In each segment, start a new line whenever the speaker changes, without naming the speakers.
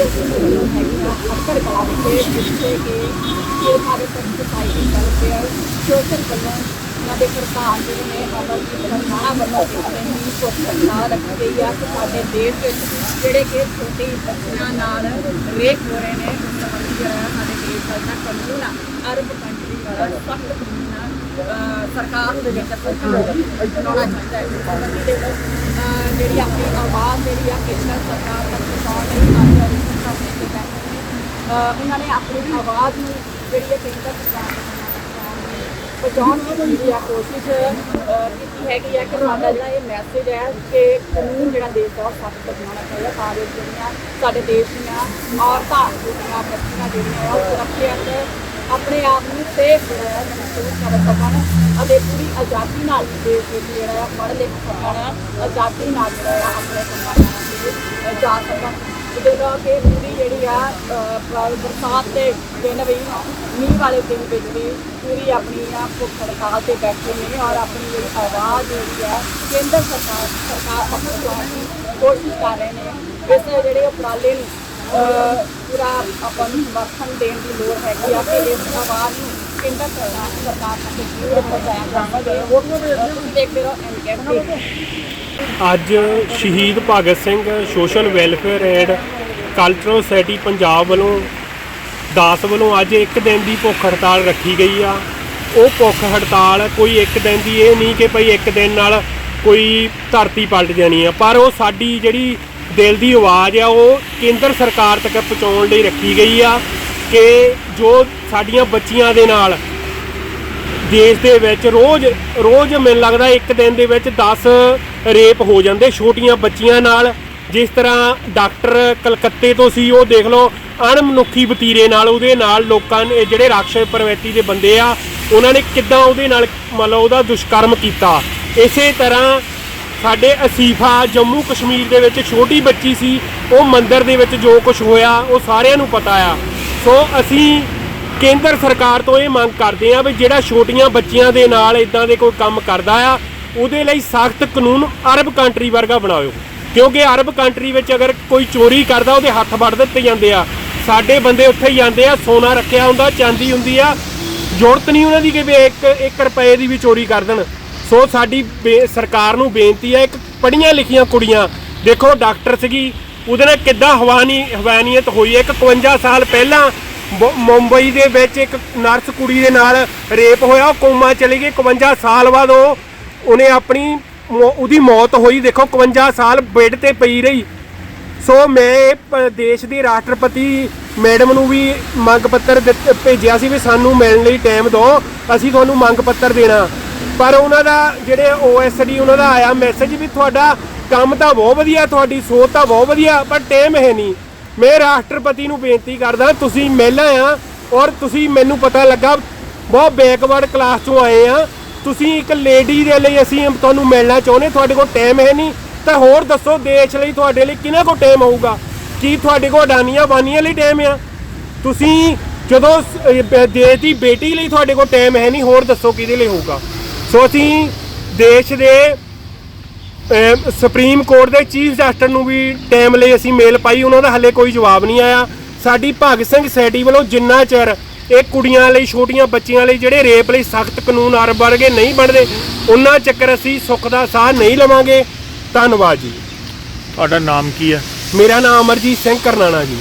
ਅੱਜ ਅਸੀਂ ਵੱਲੋਂ ਹੈਗੀ ਆ ਅੱਕੜ ਕਲਾ ਵਿਖੇ ਜਿੱਥੇ ਕਿ ਇਹ ਸਾਰੇ ਸੋਸਾਇਟੀ ਵੈਲਫੇਅਰ ਸੋਸ਼ਲ ਵੱਲੋਂ ਉਹਨਾਂ ਦੇ ਪ੍ਰਧਾਨ ਜਿਹੜੇ ਨੇ ਅਮਰ ਜੀ ਤਰਖਾਣਾ ਵੱਲੋਂ ਆਪਣੇ ਹੀ ਸੁਰੱਖਿਆ ਰੱਖੀ ਗਈ ਆ ਕਿ ਸਾਡੇ ਦੇਸ਼ ਵਿੱਚ ਜਿਹੜੇ ਕਿ ਛੋਟੀ ਬੱਚਿਆਂ ਨਾਲ ਰੇਪ ਹੋ ਰਹੇ ਨੇ ਉਸ ਸੰਬੰਧੀ ਜਿਹੜਾ ਸਾਡੇ ਦੇਸ਼ ਦਾ ਜਿਹੜਾ ਕਾਨੂੰਨ ਆ ਅਰਬ ਕੰਟਰੀ ਵਾਲਾ ਸਖਤ ਕਾਨੂੰਨ ਆ ਅਹ ਸਰਕਾਰ ਨੂੰ ਦੇ ਵਿੱਚ ਸਰਕਾਰ ਬਣਾਉਣਾ ਚਾਹੀਦਾ ਹੈ ਇਸ ਸੰਬੰਧੀ ਦੇ ਵਿੱਚ ਅਹ ਜਿਹੜੀ ਆਪਣੀ ਆਵਾਜ਼ ਜਿਹੜੀ ਆ ਕੇਂਦਰ ਸਰਕਾਰ ਤੱਕ ਪਹੁੰਚਾਉਣ ਲਈ ਅੱਜ ਰਿਸ਼ਤਾ ਦੇ ਕੇ ਬੈਠੇ ਨੇ ਅਹ ਉਹਨਾਂ ਨੇ ਆਪਣੀ ਆਵਾਜ਼ ਨੂੰ ਜਿਹੜੀ ਹੈ ਕੇਂਦਰ ਤੱਕ ਪਹੁੰਚਾਉਣ ਦੀ ਜਿਹੜੀ ਆ ਕੋਸ਼ਿਸ਼ ਕੀਤੀ ਹੈਗੀ ਆ ਕਿ ਸਾਡਾ ਜਿਹੜਾ ਇਹ ਮੈਸੇਜ ਹੈ ਕਿ ਕਾਨੂੰਨ ਜਿਹੜਾ ਦੇਸ਼ ਦਾ ਉਹ ਸਖਤ ਬਣਾਉਣਾ ਚਾਹੀਦਾ ਤਾਂ ਜੋ ਜਿਹੜੀਆਂ ਸਾਡੇ ਦੇਸ਼ ਦੀਆਂ ਔਰਤਾਂ ਜਿਹੜੀਆਂ ਬੱਚੀਆਂ ਜਿਹੜੀਆਂ ਉਹ ਸੁਰੱਖਿਅਤ, ਆਪਣੇ ਆਪ ਨੂੰ ਸੇਫ ਜਿਹੜਾ ਮਹਿਸੂਸ ਕਰ ਸਕਣ ਅਤੇ ਪੂਰੀ ਆਜ਼ਾਦੀ ਨਾਲ ਦੇਸ਼ ਵਿੱਚ ਜਿਹੜਾ ਆ ਪੜ੍ਹ ਲਿਖ ਸਕਣ, ਆਜ਼ਾਦੀ ਨਾਲ ਜਿਹੜਾ ਆ ਆਪਣੇ ਕੰਮਾਂ ਨਾਲ ਜਾ ਸਕਣ। ਜਦੋਂ ਕਿ ਪੂਰੀ ਜਿਹੜੀ ਆ ਬਰਸਾਤ ਦੇ ਦਿਨ ਵੀ, ਮੀਂਹ ਵਾਲੇ ਦਿਨ ਵਿੱਚ ਵੀ ਪੂਰੀ ਆਪਣੀ ਆ ਭੁੱਖ ਹੜਤਾਲ ਤੇ ਬੈਠੇ ਨੇ ਔਰ ਆਪਣੀ ਜਿਹੜੀ ਆਵਾਜ਼ ਜਿਹੜੀ ਆ ਕੇਂਦਰ ਸਰਕਾਰ ਸਰਕਾਰ ਤੱਕ ਪਹੁੰਚਾਉਣ ਦੀ ਕੋਸ਼ਿਸ਼ ਕਰ ਰਹੇ ਨੇ। ਇਸ ਜਿਹੜੇ ਉਪਰਾਲੇ ਨੂੰ ਪੂਰਾ ਆਪਾਂ ਨੂੰ ਸਮਰਥਨ ਦੇਣ ਦੀ ਲੋੜ ਹੈਗੀ ਆ ਕਿ ਇਸ ਆਵਾਜ਼ ਨੂੰ ਕੇਂਦਰ ਸਰਕਾਰ ਸਰਕਾਰ ਤੱਕ ਜ਼ਰੂਰ ਪਹੁੰਚਾਇਆ ਜਾਵੇ। ਉਹ ਦੇਖਦੇ ਰਹੋ ਐਨਕੇਐਫ
ਅੱਜ Shaheed Bhagat Singh social welfare and cultural society Punjab ਵੱਲੋਂ, ਦਾਸ ਵੱਲੋਂ ਅੱਜ ਇੱਕ ਦਿਨ ਦੀ ਭੁੱਖ ਹੜਤਾਲ ਰੱਖੀ ਗਈ ਆ। ਉਹ ਭੁੱਖ ਹੜਤਾਲ ਕੋਈ ਇੱਕ ਦਿਨ ਦੀ ਇਹ ਨਹੀਂ ਕਿ ਭਈ ਇੱਕ ਦਿਨ ਨਾਲ ਕੋਈ ਧਰਤੀ ਪਲਟ ਜਾਣੀ ਆ, ਪਰ ਉਹ ਸਾਡੀ ਜਿਹੜੀ ਦਿਲ ਦੀ ਆਵਾਜ਼ ਆ, ਉਹ ਕੇਂਦਰ ਸਰਕਾਰ ਤੱਕ ਪਹੁੰਚਾਉਣ ਲਈ ਰੱਖੀ ਗਈ ਆ ਕਿ ਜੋ ਸਾਡੀਆਂ ਬੱਚੀਆਂ ਦੇ ਨਾਲ ਦੇਸ਼ ਦੇ ਵਿੱਚ ਰੋਜ਼ ਰੋਜ਼ ਮੈਨੂੰ ਲੱਗਦਾ ਇੱਕ ਦਿਨ ਦੇ ਵਿੱਚ 10 ਰੇਪ ਹੋ ਜਾਂਦੇ, ਛੋਟੀਆਂ ਬੱਚੀਆਂ ਨਾਲ। ਜਿਸ ਤਰ੍ਹਾਂ ਡਾਕਟਰ ਕਲਕੱਤੇ ਤੋਂ ਸੀ, ਉਹ ਦੇਖ ਲਓ, ਅਣਮਨੁੱਖੀ ਵਤੀਰੇ ਨਾਲ, ਉਹਦੇ ਨਾਲ ਲੋਕਾਂ ਨੇ, ਜਿਹੜੇ ਰਾਖਸ਼ ਪ੍ਰਵਿਰਤੀ ਦੇ ਬੰਦੇ ਆ, ਉਹਨਾਂ ਨੇ ਕਿੱਦਾਂ ਉਹਦੇ ਨਾਲ, ਮਤਲਬ ਉਹਦਾ ਦੁਸ਼ਕਰਮ ਕੀਤਾ। ਇਸੇ ਤਰ੍ਹਾਂ ਸਾਡੇ ਅਸੀਫਾ ਜੰਮੂ ਕਸ਼ਮੀਰ ਦੇ ਵਿੱਚ ਛੋਟੀ ਬੱਚੀ ਸੀ, ਉਹ ਮੰਦਿਰ ਦੇ ਵਿੱਚ ਜੋ ਕੁਝ ਹੋਇਆ, ਉਹ ਸਾਰਿਆਂ ਨੂੰ ਪਤਾ ਆ। ਸੋ ਅਸੀਂ ਕੇਂਦਰ ਸਰਕਾਰ ਤੋਂ ਇਹ ਮੰਗ ਕਰਦੇ ਆ ਵੀ ਜਿਹੜਾ ਛੋਟੀਆਂ ਬੱਚੀਆਂ ਦੇ ਨਾਲ ਇਦਾਂ ਦੇ ਕੋਈ ਕੰਮ ਕਰਦਾ ਆ ਉਹਦੇ ਲਈ ਸਖਤ ਕਾਨੂੰਨ ਅਰਬ ਕੰਟਰੀ ਵਰਗਾ ਬਣਾਓ। ਕਿਉਂਕਿ ਅਰਬ ਕੰਟਰੀ ਵਿੱਚ ਅਗਰ ਕੋਈ ਚੋਰੀ ਕਰਦਾ, ਉਹਦੇ ਹੱਥ ਵੱਢ ਦਿੱਤੇ ਜਾਂਦੇ ਆ। ਸਾਡੇ ਬੰਦੇ ਉੱਥੇ ਹੀ ਜਾਂਦੇ ਆ, ਸੋਨਾ ਰੱਖਿਆ ਹੁੰਦਾ, ਚਾਂਦੀ ਹੁੰਦੀ ਆ। ਜ਼ਰੂਰਤ ਨਹੀਂ ਉਹਨਾਂ ਦੀ ਕਿ ਵੀ 1 1 ਰੁਪਏ ਦੀ ਵੀ ਚੋਰੀ ਕਰ ਦੇਣ। ਸੋ ਸਾਡੀ ਬੇ- ਸਰਕਾਰ ਨੂੰ ਬੇਨਤੀ ਹੈ, ਇੱਕ ਪੜ੍ਹੀਆਂ ਲਿਖੀਆਂ ਕੁੜੀਆਂ। ਦੇਖੋ, ਡਾਕਟਰ ਸੀਗੀ, ਉਹਦੇ ਨਾਲ ਕਿੱਦਾਂ ਹਵਾਨੀ ਹਵਾਨੀਅਤ ਹੋਈ। ਹੈ ਇੱਕ 51 ਸਾਲ ਪਹਿਲਾਂ ਮੁ- ਮੁੰਬਈ ਦੇ ਵਿੱਚ ਇੱਕ ਨਰਸ ਕੁੜੀ ਦੇ ਨਾਲ ਰੇਪ ਹੋਇਆ, ਉਹ ਕੋਮਾ ਚਲੀ ਗਈ। 51 ਸਾਲ ਬਾਅਦ ਉਹ ਉਹਨੇ ਆਪਣੀ ਮੌ- ਉਹਦੀ ਮੌਤ ਹੋਈ, ਦੇਖੋ 51 ਸਾਲ ਬੈੱਡ ਤੇ ਪਈ ਰਹੀ। ਸੋ ਮੈਂ ਇਹ ਪ- ਦੇਸ਼ ਦੀ ਰਾਸ਼ਟਰਪਤੀ ਮੈਡਮ ਨੂੰ ਵੀ ਮੰਗ ਪੱਤਰ ਦਿੱਤ- ਭੇਜਿਆ ਸੀ ਵੀ ਸਾਨੂੰ ਮਿਲਣ ਲਈ ਟਾਈਮ ਦਿਓ, ਅਸੀਂ ਤੁਹਾਨੂੰ ਮੰਗ ਪੱਤਰ ਦੇਣਾ। ਪਰ ਉਹਨਾਂ ਦਾ ਜਿਹੜੇ ਓਐਸਡੀ ਉਹਨਾਂ ਦਾ ਆਇਆ ਮੈਸੇਜ ਵੀ ਤੁਹਾਡਾ ਕੰਮ ਤਾਂ ਬਹੁਤ ਵਧੀਆ, ਤੁਹਾਡੀ ਸੋਚ ਤਾਂ ਬਹੁਤ ਵਧੀਆ, ਪਰ ਟਾਈਮ ਹੈ ਨਹੀਂ। ਮੈਂ ਰਾਸ਼ਟਰਪਤੀ ਨੂੰ ਬੇਨਤੀ ਕਰਦਾ, ਤੁਸੀਂ ਮਹਿਲਾ ਆ ਔਰ ਤੁਸੀਂ ਮੈਨੂੰ ਪਤਾ ਲੱਗਾ, ਬਹੁਤ ਬੈਕਵਰਡ ਕਲਾਸ ਚੋਂ ਆਏ ਆ। ਤੁਸੀਂ ਇੱਕ ਲੇਡੀ ਦੇ ਲਈ ਅਸੀਂ ਤੁਹਾਨੂੰ ਮਿਲਣਾ ਚਾਹੁੰਦੇ, ਤੁਹਾਡੇ ਕੋਲ ਟਾਈਮ ਹੈ ਨਹੀਂ, ਤਾਂ ਹੋਰ ਦੱਸੋ ਦੇਸ਼ ਲਈ ਤੁਹਾਡੇ ਲਈ ਕਿਹਨਾਂ ਕੋਲ ਟਾਈਮ ਹੋਊਗਾ? ਕੀ ਤੁਹਾਡੇ ਕੋਲ ਅਡਾਨੀਆਂ ਬਾਨੀਆਂ ਲਈ ਟਾਈਮ ਆ? ਤੁਸੀਂ ਜਦੋਂ ਦੇਸ਼ ਦੀ ਬੇਟੀ ਲਈ ਤੁਹਾਡੇ ਕੋਲ ਟਾਈਮ ਹੈ ਨਹੀਂ, ਹੋਰ ਦੱਸੋ ਕਿਹਦੇ ਲਈ ਹੋਊਗਾ? ਸੋ ਅਸੀਂ ਦੇਸ਼ ਦੇ ਸੁਪਰੀਮ ਕੋਰਟ ਦੇ ਚੀਫ ਜਸਟਿਸ ਨੂੰ ਵੀ ਟਾਈਮ ਲਈ ਅਸੀਂ ਮੇਲ ਪਾਈ, ਉਹਨਾਂ ਦਾ ਹੱਲੇ ਕੋਈ ਜਵਾਬ ਨਹੀਂ ਆਇਆ। ਸਾਡੀ ਭਗਤ ਸਿੰਘ ਸੋਸਾਇਟੀ ਵੱਲੋਂ ਜਿੰਨਾ ਚਿਰ ਇਹ ਕੁੜੀਆਂ ਲਈ ਛੋਟੀਆਂ ਬੱਚੀਆਂ ਲਈ ਜਿਹੜੇ ਰੇਪ ਲਈ ਸਖਤ ਕਾਨੂੰਨ ਅਰਬ ਵਰਗੇ ਨਹੀਂ ਬਣਦੇ ਉਹਨਾਂ ਚੱਕਰ ਅਸੀਂ ਸੁੱਖ ਦਾ ਸਾਹ ਨਹੀਂ ਲਵਾਂਗੇ। ਧੰਨਵਾਦ ਜੀ।
ਤੁਹਾਡਾ ਨਾਮ ਕੀ ਹੈ?
ਮੇਰਾ ਨਾਮ ਅਮਰਜੀਤ ਸਿੰਘ ਕਰਨਾਣਾ ਜੀ।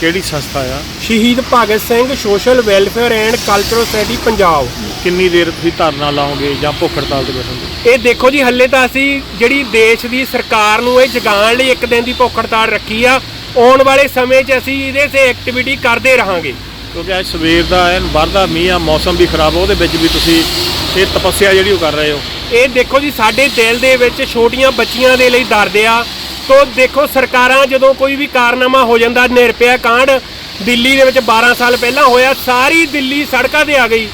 ਕਿਹੜੀ ਸੰਸਥਾ ਆ?
Shaheed Bhagat Singh social welfare and cultural society Punjab.
ਕਿੰਨੀ ਦੇਰ ਤੁਸੀਂ ਧਰਨਾ ਲਾਓਗੇ ਜਾਂ ਭੁੱਖ ਹੜਤਾਲ ਤੇ ਬੈਠੋਗੇ?
ਇਹ ਦੇਖੋ ਜੀ ਹੱਲੇ ਤਾਂ ਅਸੀਂ ਜਿਹੜੀ ਦੇਸ਼ ਦੀ ਸਰਕਾਰ ਨੂੰ ਇਹ ਜਗਾਉਣ ਲਈ ਇੱਕ ਦਿਨ ਦੀ ਭੁੱਖ ਹੜਤਾਲ ਰੱਖੀ ਆ ਆਉਣ ਵਾਲੇ ਸਮੇਂ 'ਚ ਅਸੀਂ ਇਹਦੇ 'ਤੇ ਐਕਟੀਵਿਟੀ ਕਰਦੇ ਰਹਾਂਗੇ।
ਕਿਉਂਕਿ ਅੱਜ ਸਵੇਰ ਦਾ ਐਨ ਵਰਦਾ ਮੀਂਹ ਆ, ਮੌਸਮ ਵੀ ਖਰਾਬ ਆ, ਉਹਦੇ ਵਿੱਚ ਵੀ ਤੁਸੀਂ ਇਹ ਤਪੱਸਿਆ ਜਿਹੜੀ ਉਹ ਕਰ ਰਹੇ ਹੋ।
ਇਹ ਦੇਖੋ ਜੀ, ਸਾਡੇ ਦਿਲ ਦੇ ਵਿੱਚ ਛੋਟੀਆਂ ਬੱਚੀਆਂ ਦੇ ਲਈ ਦਰਦ ਆ। ਤੋ ਦੇਖੋ, ਸਰਕਾਰਾਂ ਜਦੋਂ ਕੋਈ ਵੀ ਕਾਰਨਾਮਾ ਹੋ ਜਾਂਦਾ, ਨਿਰਪਿਆ ਕਾਂਡ, ਦਿੱਲੀ ਦੇ ਵਿੱਚ 12 ਸਾਲ ਪਹਿਲਾਂ ਹੋਇਆ, ਸਾਰੀ ਦਿੱਲੀ ਸੜਕਾਂ ਤੇ ਆ ਗਈ।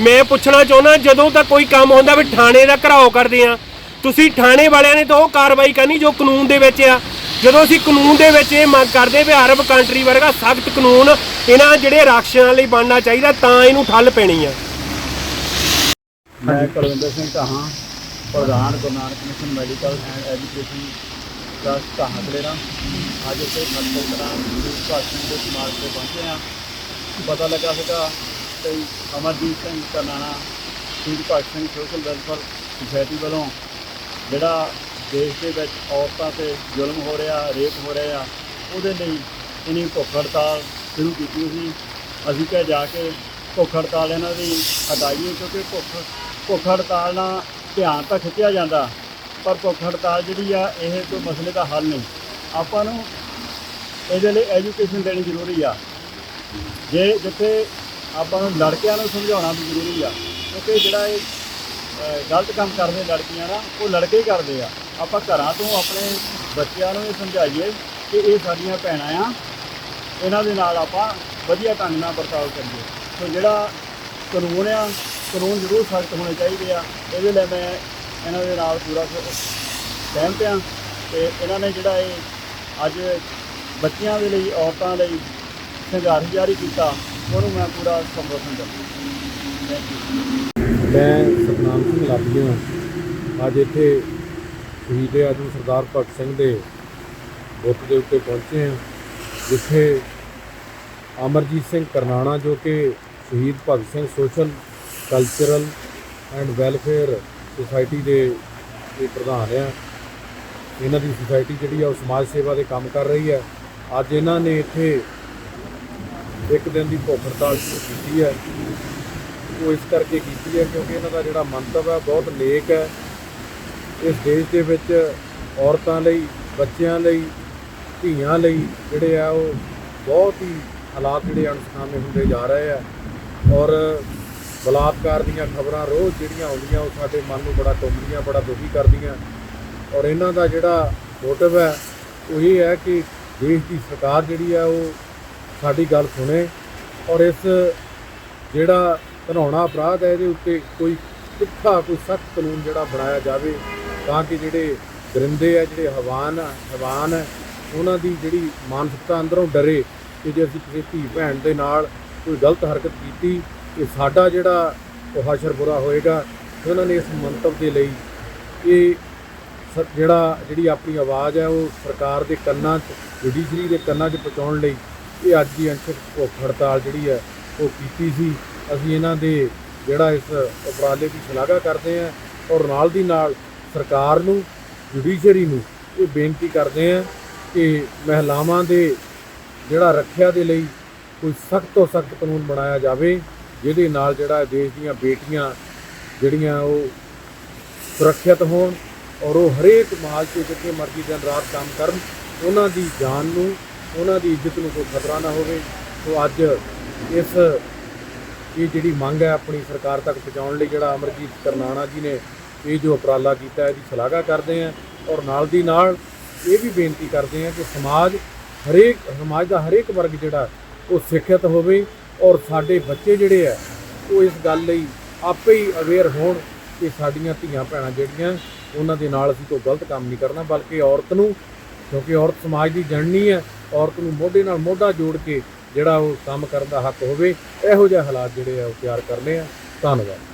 ਮੈਂ ਪੁੱਛਣਾ ਚਾਹੁੰਦਾ, ਜਦੋਂ ਤਾਂ ਕੋਈ ਕੰਮ ਹੁੰਦਾ ਵੀ ਥਾਣੇ ਦਾ ਘਰਾਓ ਕਰਦੇ ਆ, ਤੁਸੀਂ ਥਾਣੇ ਵਾਲਿਆਂ ਨੇ ਤਾਂ ਉਹ ਕਾਰਵਾਈ ਕਰਨੀ ਜੋ ਕਾਨੂੰਨ ਦੇ ਵਿੱਚ ਆ। ਜਦੋਂ ਅਸੀਂ ਕਾਨੂੰਨ ਦੇ ਵਿੱਚ ਇਹ ਮੰਗ ਕਰਦੇ ਵੀ ਅਰਬ ਕੰਟਰੀ ਵਰਗਾ ਸਖਤ ਕਾਨੂੰਨ ਇਹਨਾਂ ਜਿਹੜੇ ਰਾਖਸ਼ਾਂ ਲਈ ਬਣਨਾ ਚਾਹੀਦਾ ਤਾਂ ਇਹਨੂੰ ਠੱਲ ਪੈਣੀ ਆ।
ਮੈਂ ਕੁਲਵਿੰਦਰ ਸਿੰਘ ਕਹਾਂ ਪ੍ਰਧਾਨ Guru Nanak mission medical and education trust ਕਹਾਂਗਲੇ ਅੱਜ ਇੱਥੇ ਖੱਤੇ ਕਰਾਂ ਭਾਸ਼ਣ ਦੇ ਸਮਾਜ ਤੇ ਪਹੁੰਚੇ ਆ ਪਤਾ ਲੱਗਾ ਸੀਗਾ ਕਿ ਅਮਰਜੀਤ ਸਿੰਘ ਕਰਨਾਣਾ, ਸ਼ਹੀਦ ਭਗਤ ਸੋਸ਼ਲ ਵੈਲਫੇਅਰ ਸੁਸਾਇਟੀ ਵੱਲੋਂ ਜਿਹੜਾ ਦੇਸ਼ ਦੇ ਵਿੱਚ ਔਰਤਾਂ ਤੇ ਜ਼ੁਲਮ ਹੋ ਰਿਹਾ, ਰੇਪ ਹੋ ਰਿਹਾ ਆ, ਉਹਦੇ ਲਈ ਇਹਨੇ ਭੁੱਖ ਹੜਤਾਲ ਸ਼ੁਰੂ ਕੀਤੀ ਸੀ। ਅਸੀਂ ਕਿਹਾ ਜਾ ਕੇ ਭੁੱਖ ਹੜਤਾਲ ਇਹਨਾਂ ਦੀ ਹਟਾਈਏ ਕਿਉਂਕਿ ਭੁੱਖ ਭੁੱਖ ਹੜਤਾਲ ਨਾਲ ਧਿਆਨ ਤਾਂ ਖਿੱਚਿਆ ਜਾਂਦਾ, ਪਰ ਭੁੱਖ ਹੜਤਾਲ ਜਿਹੜੀ ਆ, ਇਹ ਕੋਈ ਮਸਲੇ ਦਾ ਹੱਲ ਨਹੀਂ। ਆਪਾਂ ਨੂੰ ਇਹਦੇ ਲਈ ਐਜੂਕੇਸ਼ਨ ਦੇਣੀ ਜ਼ਰੂਰੀ ਆ। ਜੇ ਜਿੱਥੇ ਆਪਾਂ ਨੂੰ ਲੜਕਿਆਂ ਨੂੰ ਸਮਝਾਉਣਾ ਵੀ ਜ਼ਰੂਰੀ ਆ, ਕਿਉਂਕਿ ਜਿਹੜਾ ਇਹ ਗਲਤ ਕੰਮ ਕਰਦੇ ਲੜਕੀਆਂ ਨਾ ਉਹ ਲੜਕੇ ਹੀ ਕਰਦੇ ਆ। ਆਪਾਂ ਘਰਾਂ ਤੋਂ ਆਪਣੇ ਬੱਚਿਆਂ ਨੂੰ ਇਹ ਸਮਝਾਈਏ ਕਿ ਇਹ ਸਾਡੀਆਂ ਭੈਣਾਂ ਆ। ਇਹਨਾਂ ਦੇ ਨਾਲ ਆਪਾਂ ਵਧੀਆ ਢੰਗ ਨਾਲ ਵਰਤਾਓ ਕਰੀਏ। ਸੋ ਜਿਹੜਾ ਕਾਨੂੰਨ ਆ, ਕਾਨੂੰਨ ਜ਼ਰੂਰ ਸਖਤ ਹੋਣੇ ਚਾਹੀਦੇ ਆ। ਇਹਦੇ ਲਈ ਮੈਂ ਇਹਨਾਂ ਦੇ ਨਾਲ ਪੂਰਾ ਸਹਿਮਤ ਆ ਤੇ ਇਹਨਾਂ ਨੇ ਜਿਹੜਾ ਇਹ ਅੱਜ ਬੱਚਿਆਂ ਦੇ ਲਈ, ਔਰਤਾਂ ਲਈ ਸੰਘਰਸ਼ ਜਾਰੀ ਕੀਤਾ, ਉਹਨੂੰ ਮੈਂ ਪੂਰਾ ਸਮਰਥਨ ਕਰਦਾ।
ਮੈਂ ਸਤਨਾਮ ਸਿੰਘ ਲਾਬੀਆਂ ਅੱਜ ਇੱਥੇ ਸ਼ਹੀਦ ਆਜਮ ਸਰਦਾਰ ਭਗਤ ਸਿੰਘ ਦੇ ਬੁੱਤ ਦੇ ਉੱਤੇ ਪਹੁੰਚੇ ਹਾਂ, ਜਿੱਥੇ ਅਮਰਜੀਤ ਸਿੰਘ ਕਰਨਾਣਾ ਜੋ ਕਿ Shaheed Bhagat Singh social cultural and welfare society ਦੇ ਇਹ ਪ੍ਰਧਾਨ ਆ। ਇਹਨਾਂ ਦੀ ਸੁਸਾਇਟੀ ਜਿਹੜੀ ਆ ਉਹ ਸਮਾਜ ਸੇਵਾ ਦੇ ਕੰਮ ਕਰ ਰਹੀ ਹੈ ਅੱਜ ਇਹਨਾਂ ਨੇ ਇੱਥੇ ਇੱਕ ਦਿਨ ਦੀ ਭੁੱਖ ਹੜਤਾਲ ਕੀਤੀ ਹੈ ਉਹ ਇਸ ਕਰਕੇ ਕੀਤੀ ਹੈ ਕਿਉਂਕਿ ਇਹਨਾਂ ਦਾ ਜਿਹੜਾ ਮੰਤਵ ਹੈ ਬਹੁਤ ਨੇਕ ਹੈ ਇਸ ਦੇਸ਼ ਦੇ ਵਿੱਚ ਔਰਤਾਂ ਲਈ, ਬੱਚਿਆਂ ਲਈ, ਧੀਆਂ ਲਈ ਜਿਹੜੇ ਆ ਉਹ ਬਹੁਤ ਹੀ ਹਾਲਾਤ ਜਿਹੜੇ ਅਣਸਖਾਮੇ ਹੁੰਦੇ ਜਾ ਰਹੇ ਆ। ਔਰ ਬਲਾਤਕਾਰ ਦੀਆਂ ਖਬਰਾਂ ਰੋਜ਼ ਜਿਹੜੀਆਂ ਆਉਂਦੀਆਂ, ਉਹ ਸਾਡੇ ਮਨ ਨੂੰ ਬੜਾ ਟੁੰਬਦੀਆਂ ਬੜਾ ਦੁਖੀ ਕਰਦੀਆਂ। ਔਰ ਇਹਨਾਂ ਦਾ ਜਿਹੜਾ ਮੋਟਿਵ ਹੈ, ਉਹ ਇਹ ਹੈ ਕਿ ਦੇਸ਼ ਦੀ ਸਰਕਾਰ ਜਿਹੜੀ ਆ, ਉਹ ਸਾਡੀ ਗੱਲ ਸੁਣੇ। ਔਰ ਇਸ ਜਿਹੜਾ ਘਿਨਾਉਣਾ ਅਪਰਾਧ ਹੈ, ਇਹਦੇ ਉੱਤੇ ਕੋਈ ਤਿੱਖਾ ਕੋਈ ਸਖਤ ਕਾਨੂੰਨ ਜਿਹੜਾ ਬਣਾਇਆ ਜਾਵੇ ਤਾਂ ਕਿ ਜਿਹੜੇ ਦਰਿੰਦੇ ਆ, ਜਿਹੜੇ ਹਵਾਨ ਆ, ਹਵਾਨ ਹੈ ਉਹਨਾਂ ਦੀ ਜਿਹੜੀ ਮਾਨਸਿਕਤਾ ਅੰਦਰੋਂ ਡਰੇ ਕਿ ਜੇ ਅਸੀਂ ਕਿਸੇ ਧੀ ਭੈਣ ਦੇ ਨਾਲ ਕੋਈ ਗਲਤ ਹਰਕਤ ਕੀਤੀ ਕਿ ਸਾਡਾ ਜਿਹੜਾ ਉਹ ਹਸ਼ਰ ਬੁਰਾ ਹੋਏਗਾ, ਤੇ ਉਹਨਾਂ ਨੇ ਇਸ ਮੰਤਵ ਦੇ ਲਈ ਇਹ ਸ- ਜਿਹੜਾ, ਜਿਹੜੀ ਆਪਣੀ ਆਵਾਜ਼ ਹੈ ਉਹ ਸਰਕਾਰ ਦੇ ਕੰਨਾਂ 'ਚ, ਜੁਡੀਸ਼ਰੀ ਦੇ ਕੰਨਾਂ 'ਚ ਪਹੁੰਚਾਉਣ ਲਈ ਇਹ ਅੱਜ ਦੀ ਅੰਸ਼ਕ ਭੁੱਖ ਹੜਤਾਲ ਜਿਹੜੀ ਹੈ ਉਹ ਕੀਤੀ ਸੀ। ਅਸੀਂ ਇਹਨਾਂ ਦੇ ਜਿਹੜਾ ਇਸ ਉਪਰਾਲੇ ਦੀ ਸ਼ਲਾਘਾ ਕਰਦੇ ਹਾਂ ਔਰ ਨਾਲ ਦੀ ਨਾਲ ਸਰਕਾਰ ਨੂੰ ਜੁਡੀਸ਼ਰੀ ਨੂੰ ਇਹ ਬੇਨਤੀ ਕਰਦੇ ਹਾਂ ਕਿ ਮਹਿਲਾਵਾਂ ਦੇ ਜਿਹੜਾ ਰੱਖਿਆ ਦੇ ਲਈ ਕੋਈ ਸਖਤ ਤੋਂ ਸਖਤ ਕਾਨੂੰਨ ਬਣਾਇਆ ਜਾਵੇ, ਜਿਹਦੇ ਨਾਲ ਜਿਹੜਾ ਦੇਸ਼ ਦੀਆਂ ਬੇਟੀਆਂ ਜਿਹੜੀਆਂ ਉਹ ਸੁਰੱਖਿਅਤ ਹੋਣ ਔਰ ਉਹ ਹਰੇਕ ਮਾਲ 'ਚ ਜਿੱਥੇ ਮਰਜ਼ੀ ਦਿਨ ਰਾਤ ਕੰਮ ਕਰਨ, ਉਹਨਾਂ ਦੀ ਜਾਨ ਨੂੰ, ਉਹਨਾਂ ਦੀ ਇੱਜ਼ਤ ਨੂੰ ਕੋਈ ਖਤਰਾ ਨਾ ਹੋਵੇ। ਸੋ ਅੱਜ ਇਸ ਇਹ ਜਿਹੜੀ ਮੰਗ ਹੈ ਆਪਣੀ ਸਰਕਾਰ ਤੱਕ ਪਹੁੰਚਾਉਣ ਲਈ ਜਿਹੜਾ ਅਮਰਜੀਤ ਕਰਨਾਣਾ ਜੀ ਨੇ ਇਹ ਜੋ ਉਪਰਾਲਾ ਕੀਤਾ ਇਹਦੀ ਸ਼ਲਾਘਾ ਕਰਦੇ ਹਾਂ ਔਰ ਨਾਲ ਦੀ ਨਾਲ ਇਹ ਵੀ ਬੇਨਤੀ ਕਰਦੇ ਹਾਂ ਕਿ ਸਮਾਜ ਹਰੇਕ, ਸਮਾਜ ਦਾ ਹਰੇਕ ਵਰਗ ਜਿਹੜਾ, ਉਹ ਸਿੱਖਿਅਤ ਹੋਵੇ ਔਰ ਸਾਡੇ ਬੱਚੇ ਜਿਹੜੇ ਆ ਉਹ ਇਸ ਗੱਲ ਲਈ ਆਪੇ ਹੀ ਅਵੇਅਰ ਹੋਣ ਕਿ ਸਾਡੀਆਂ ਧੀਆਂ ਭੈਣਾਂ ਜਿਹੜੀਆਂ, ਉਹਨਾਂ ਦੇ ਨਾਲ ਅਸੀਂ ਕੋਈ ਗਲਤ ਕੰਮ ਨਹੀਂ ਕਰਨਾ, ਬਲਕਿ ਔਰਤ ਨੂੰ, ਕਿਉਂਕਿ ਔਰਤ ਸਮਾਜ ਦੀ ਜਣਨੀ ਹੈ, ਔਰਤ ਨੂੰ ਮੋਢੇ ਨਾਲ ਮੋਢਾ ਜੋੜ ਕੇ ਜਿਹੜਾ ਉਹ ਕੰਮ ਕਰਨ ਦਾ ਹੱਕ ਹੋਵੇ, ਇਹੋ ਜਿਹੇ ਹਾਲਾਤ ਜਿਹੜੇ ਆ ਉਹ ਤਿਆਰ ਕਰਨੇ ਆ। ਧੰਨਵਾਦ।